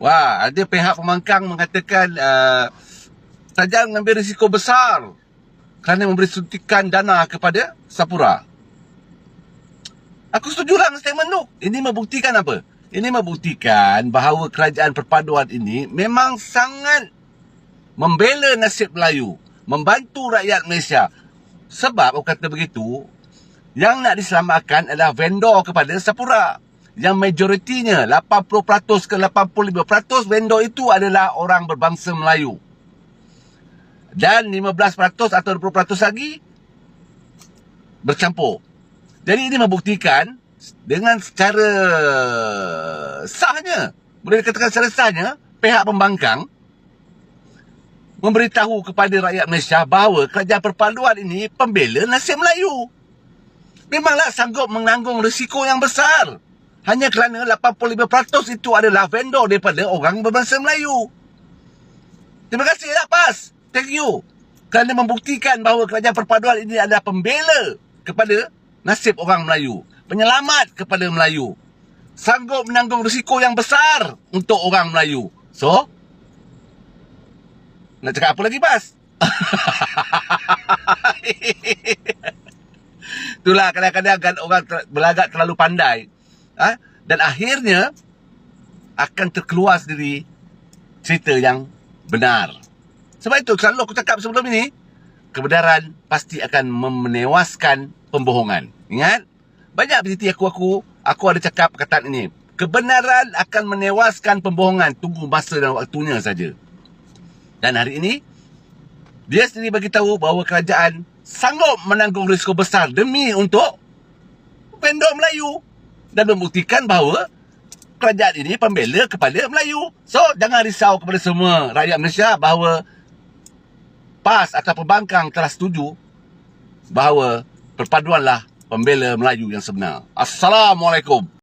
Wah, ada pihak pembangkang mengatakan uh, kerajaan mengambil risiko besar kerana memberi suntikan dana kepada Sapura. Aku setuju lah dengan statement tu. Ini membuktikan apa? Ini membuktikan bahawa kerajaan perpaduan ini memang sangat membela nasib Melayu. Membantu rakyat Malaysia. Sebab aku kata begitu, yang nak diselamatkan adalah vendor kepada Sapura. Yang majoritinya, 80% ke 85% vendor itu adalah orang berbangsa Melayu. Dan 15% atau 20% lagi bercampur. Jadi ini membuktikan dengan secara sahnya, boleh dikatakan secara sahnya, pihak pembangkang memberitahu kepada rakyat Malaysia bahawa kerajaan perpaduan ini pembela nasib Melayu. Memanglah sanggup menanggung risiko yang besar. Hanya kerana 85% itu adalah vendor daripada orang berbangsa Melayu. Terima kasih lah PAS. Thank you. Kerana membuktikan bahawa kerajaan perpaduan ini adalah pembela kepada nasib orang Melayu. Penyelamat kepada Melayu. Sanggup menanggung risiko yang besar untuk orang Melayu. So, nak cakap apa lagi, Bas? Itulah kadang-kadang kan orang ter- berlagak terlalu pandai. Ha? Dan akhirnya, akan terkeluar sendiri cerita yang benar. Sebab itu, selalu aku cakap sebelum ini, kebenaran pasti akan menewaskan pembohongan. Ingat? Banyak peneliti aku-aku, aku ada cakap perkataan ini. Kebenaran akan menewaskan pembohongan. Tunggu masa dan waktunya saja. Dan hari ini, dia sendiri bagi tahu bahawa kerajaan sanggup menanggung risiko besar demi untuk vendor Melayu. Dan membuktikan bahawa kerajaan ini pembela kepada Melayu. So, jangan risau kepada semua rakyat Malaysia bahawa PAS atau pembangkang telah setuju bahawa perpaduanlah pembela Melayu yang sebenar. Assalamualaikum.